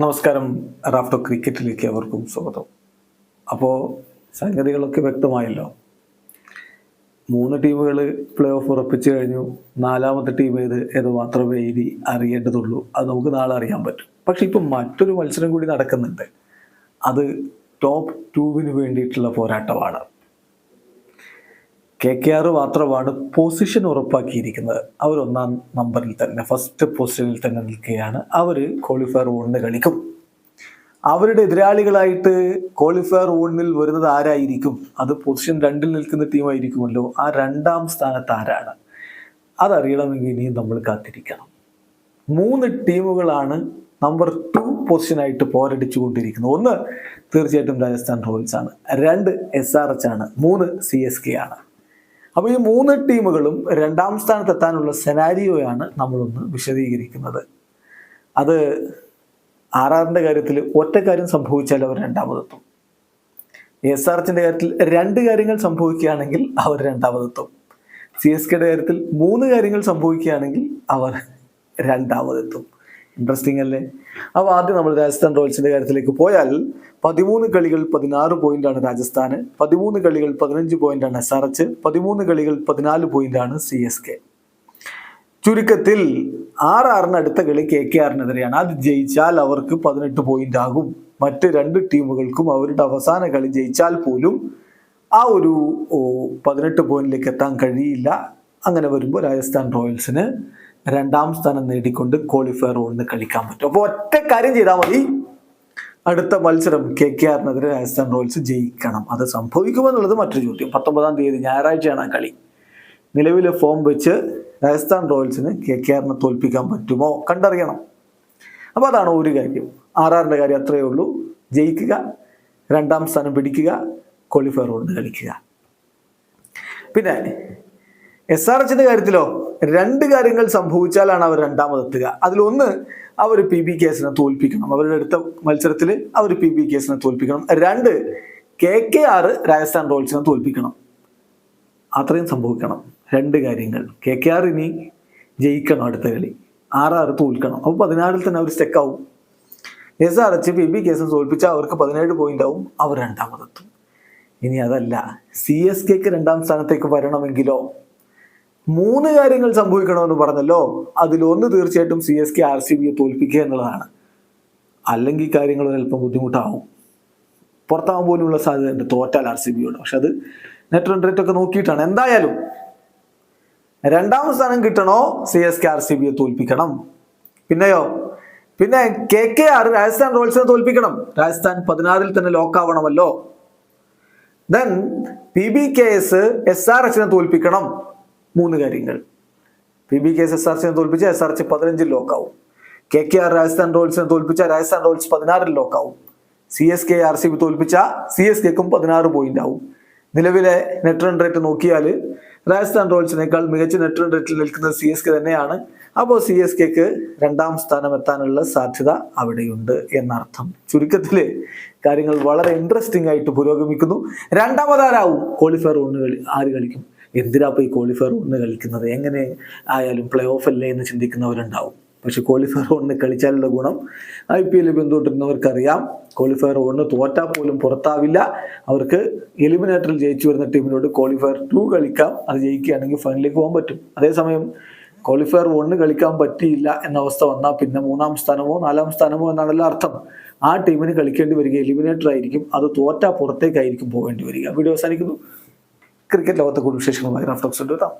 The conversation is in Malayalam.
നമസ്കാരം. റാഫ്റ്റോ ക്രിക്കറ്റിലേക്ക് അവർക്കും സ്വാഗതം. അപ്പോൾ സംഗതികളൊക്കെ വ്യക്തമായല്ലോ. മൂന്ന് ടീമുകൾ പ്ലേ ഓഫ് ഉറപ്പിച്ചു കഴിഞ്ഞു. നാലാമത്തെ ടീം ഏത് ഏത് മാത്രമേ ഇനി അറിയേണ്ടതുള്ളൂ. അത് നമുക്ക് നാളെ അറിയാൻ പറ്റും. പക്ഷെ ഇപ്പം മറ്റൊരു മത്സരം കൂടി നടക്കുന്നുണ്ട്. അത് ടോപ്പ് ടൂവിന് വേണ്ടിയിട്ടുള്ള പോരാട്ടമാണ്. കെ കെ ആർ മാത്രമാണ് പൊസിഷൻ ഉറപ്പാക്കിയിരിക്കുന്നത്. അവർ ഒന്നാം നമ്പറിൽ തന്നെ ഫസ്റ്റ് പൊസിഷനിൽ തന്നെ നിൽക്കുകയാണ്. അവർ ക്വാളിഫയർ വണ്ണിന് കളിക്കും. അവരുടെ എതിരാളികളായിട്ട് ക്വാളിഫയർ വണ്ണിൽ വരുന്നത് ആരായിരിക്കും? അത് പൊസിഷൻ രണ്ടിൽ നിൽക്കുന്ന ടീമായിരിക്കുമല്ലോ ആ രണ്ടാം സ്ഥാനത്ത് ആരാണ്? അതറിയണമെങ്കിൽ ഇനിയും നമ്മൾ കാത്തിരിക്കണം. മൂന്ന് ടീമുകളാണ് നമ്പർ ടു പൊസിഷനായിട്ട് പോരടിച്ചു കൊണ്ടിരിക്കുന്നത് ഒന്ന് തീർച്ചയായിട്ടും രാജസ്ഥാൻ റോയൽസ് ആണ്. രണ്ട് എസ് ആർ എച്ച് ആണ്. മൂന്ന് സി എസ് കെ ആണ്. അപ്പോൾ ഈ മൂന്ന് ടീമുകളും രണ്ടാം സ്ഥാനത്തെത്താനുള്ള സെനാരിയോയാണ് നമ്മളൊന്ന് വിശദീകരിക്കുന്നത്. അത് ആർ ആറിന്റെ കാര്യത്തിൽ ഒറ്റ കാര്യം സംഭവിച്ചാൽ അവർ രണ്ടാമതെത്തും. എസ് ആർ എച്ചിന്റെ കാര്യത്തിൽ രണ്ട് കാര്യങ്ങൾ സംഭവിക്കുകയാണെങ്കിൽ അവർ രണ്ടാമതെത്തും. സി എസ് കെയുടെ കാര്യത്തിൽ മൂന്ന് കാര്യങ്ങൾ സംഭവിക്കുകയാണെങ്കിൽ അവർ രണ്ടാമതെത്തും. ഇൻട്രസ്റ്റിംഗ് അല്ലേ? അപ്പോൾ ആദ്യം നമ്മൾ രാജസ്ഥാൻ റോയൽസിന്റെ കാര്യത്തിലേക്ക് പോയാൽ പതിമൂന്ന് കളികൾ പതിനാറ് പോയിന്റാണ് രാജസ്ഥാന് പതിമൂന്ന് കളികൾ പതിനഞ്ച് പോയിന്റാണ് എസ് ആർ എച്ച് പതിമൂന്ന് കളികൾ പതിനാല് പോയിന്റാണ് സി എസ് കെ ചുരുക്കത്തിൽ ആർ ആറിന് അടുത്ത കളി കെ കെ ആറിനെതിരെയാണ് അത് ജയിച്ചാൽ അവർക്ക് പതിനെട്ട് പോയിന്റ് ആകും. മറ്റ് രണ്ട് ടീമുകൾക്കും അവരുടെ അവസാന കളി ജയിച്ചാൽ പോലും ആ ഒരു പതിനെട്ട് പോയിന്റിലേക്ക് എത്താൻ കഴിയില്ല. അങ്ങനെ വരുമ്പോൾ രാജസ്ഥാൻ റോയൽസിന് രണ്ടാം സ്ഥാനം നേടിക്കൊണ്ട് ക്വാളിഫയർ റൗണ്ടിന് കളിക്കാൻ പറ്റും. അപ്പോൾ ഒറ്റ കാര്യം ചെയ്താൽ മതി. അടുത്ത മത്സരം കെ കെ ആറിനെതിരെ രാജസ്ഥാൻ റോയൽസ് ജയിക്കണം. അത് സംഭവിക്കുമെന്നുള്ളത് മറ്റൊരു ചോദ്യം. പത്തൊമ്പതാം തീയതി ഞായറാഴ്ചയാണ് ആ കളി. നിലവിലെ ഫോം വെച്ച് രാജസ്ഥാൻ റോയൽസിന് കെ കെ ആറിനെ തോൽപ്പിക്കാൻ പറ്റുമോ കണ്ടറിയണം. അപ്പോൾ അതാണ് ഒരു കാര്യം. ആർ ആറിന്റെ കാര്യം അത്രയേ ഉള്ളൂ. ജയിക്കുക രണ്ടാം സ്ഥാനം പിടിക്കുക ക്വാളിഫയർ റൗണ്ട് കളിക്കുക. പിന്നെ എസ് ആർ എച്ചിന്റെ കാര്യത്തിലോ രണ്ട് കാര്യങ്ങൾ സംഭവിച്ചാലാണ് അവർ രണ്ടാമതെത്തുക അതിലൊന്ന് അവർ പി ബി കേസിനെ തോൽപ്പിക്കണം. അവരുടെ അടുത്ത മത്സരത്തിൽ അവർ പി ബി കേസിനെ തോൽപ്പിക്കണം. രണ്ട് കെ കെ ആർ രാജസ്ഥാൻ റോയൽസിനെ തോൽപ്പിക്കണം. അത്രയും സംഭവിക്കണം. രണ്ട് കാര്യങ്ങൾ. കെ കെ ആർ ഇനി ജയിക്കണം അടുത്ത കളി. ആർ ആറ് തോൽക്കണം. അപ്പോൾ പതിനാറിൽ തന്നെ അവർ സ്റ്റെക്കാവും S R H P B കേസിനെ തോൽപ്പിച്ചാൽ അവർക്ക് പതിനേഴ് പോയിന്റ് ആവും. അവർ രണ്ടാമതെത്തും. ഇനി അതല്ല. സി എസ് കെക്ക് രണ്ടാം സ്ഥാനത്തേക്ക് വരണമെങ്കിലോ മൂന്ന് കാര്യങ്ങൾ സംഭവിക്കണമെന്ന് പറഞ്ഞല്ലോ. അതിലൊന്ന് തീർച്ചയായിട്ടും C S K R C ബിയെ തോൽപ്പിക്കുക എന്നുള്ളതാണ്. അല്ലെങ്കിൽ കാര്യങ്ങൾ അല്പം ബുദ്ധിമുട്ടാവും. പുറത്താവാൻ പോലുള്ള സാധ്യതയുണ്ട്. തോറ്റാൽ ആർ സി ബിയോട് പക്ഷെ അത് നെറ്റ് റൺ റേറ്റ് ഒക്കെ നോക്കിയിട്ടാണ്. എന്തായാലും രണ്ടാം സ്ഥാനം കിട്ടണോ? C S K R C ബിയെ തോൽപ്പിക്കണം. പിന്നെയോ? പിന്നെ കെ കെ ആർ രാജസ്ഥാൻ റോയൽസിനെ തോൽപ്പിക്കണം. രാജസ്ഥാൻ പതിനാറിൽ തന്നെ ലോക്കാവണമല്ലോ then P B K S S R എച്ചിനെ തോൽപ്പിക്കണം. മൂന്ന് കാര്യങ്ങൾ. P B K S R സിനെ തോൽപ്പിച്ച എസ് ആർ സി ലോക്കാവും. കെ കെ ആർ രാജസ്ഥാൻ റോയൽസിനെ തോൽപ്പിച്ച രാജസ്ഥാൻ റോയൽസ് പതിനാറിൽ ലോക്കാവും. C S K R C B തോൽപ്പിച്ച സി എസ് കെക്കും പതിനാറ് പോയിന്റ് ആവും. നിലവിലെ നെറ്റ് റൺ റേറ്റ് നോക്കിയാൽ രാജസ്ഥാൻ റോയൽസിനേക്കാൾ മികച്ച നെറ്റ് റൺ റേറ്റിൽ നിൽക്കുന്നത് സി എസ് കെ തന്നെയാണ്. അപ്പോൾ സി എസ് കെക്ക് രണ്ടാം സ്ഥാനം എത്താനുള്ള സാധ്യത അവിടെയുണ്ട് എന്നർത്ഥം. ചുരുക്കത്തിൽ കാര്യങ്ങൾ വളരെ ഇൻട്രസ്റ്റിംഗ് ആയിട്ട് പുരോഗമിക്കുന്നു. രണ്ടാമതാരാവും? ക്വാളിഫയർ കളി ആര് കളിക്കും? എന്തിനാ പോയി ക്വാളിഫയർ ഒന്ന് കളിക്കുന്നത്? എങ്ങനെ ആയാലും പ്ലേ ഓഫ് അല്ലേ എന്ന് ചിന്തിക്കുന്നവരുണ്ടാവും. പക്ഷെ ക്വാളിഫയർ ഒന്ന് കളിച്ചാലുള്ള ഗുണം ഐ പി എല്ലിൽ പിന്തുടരുന്നവർക്കറിയാം. ക്വാളിഫയർ ഒന്ന് തോറ്റാൽ പോലും പുറത്താവില്ല. അവർക്ക് എലിമിനേറ്ററിൽ ജയിച്ചു വരുന്ന ടീമിനോട് ക്വാളിഫയർ ടു കളിക്കാം. അത് ജയിക്കുകയാണെങ്കിൽ ഫൈനലിലേക്ക് പോകാൻ പറ്റും. അതേസമയം ക്വാളിഫയർ ഒന്ന് കളിക്കാൻ പറ്റിയില്ല എന്ന അവസ്ഥ വന്നാൽ പിന്നെ മൂന്നാം സ്ഥാനമോ നാലാം സ്ഥാനമോ എന്നാണല്ലോ അർത്ഥം. ആ ടീമിന് കളിക്കേണ്ടി വരിക എലിമിനേറ്റർ ആയിരിക്കും. അത് തോറ്റാ പുറത്തേക്കായിരിക്കും പോകേണ്ടി വരിക. വീഡിയോ അവസാനിക്കുന്നു. ക്രിക്കറ്റ് ലോകത്തെ കൂടുതൽ വിശേഷങ്ങളുമായി റഫ്ലക്സ് എടുത്താം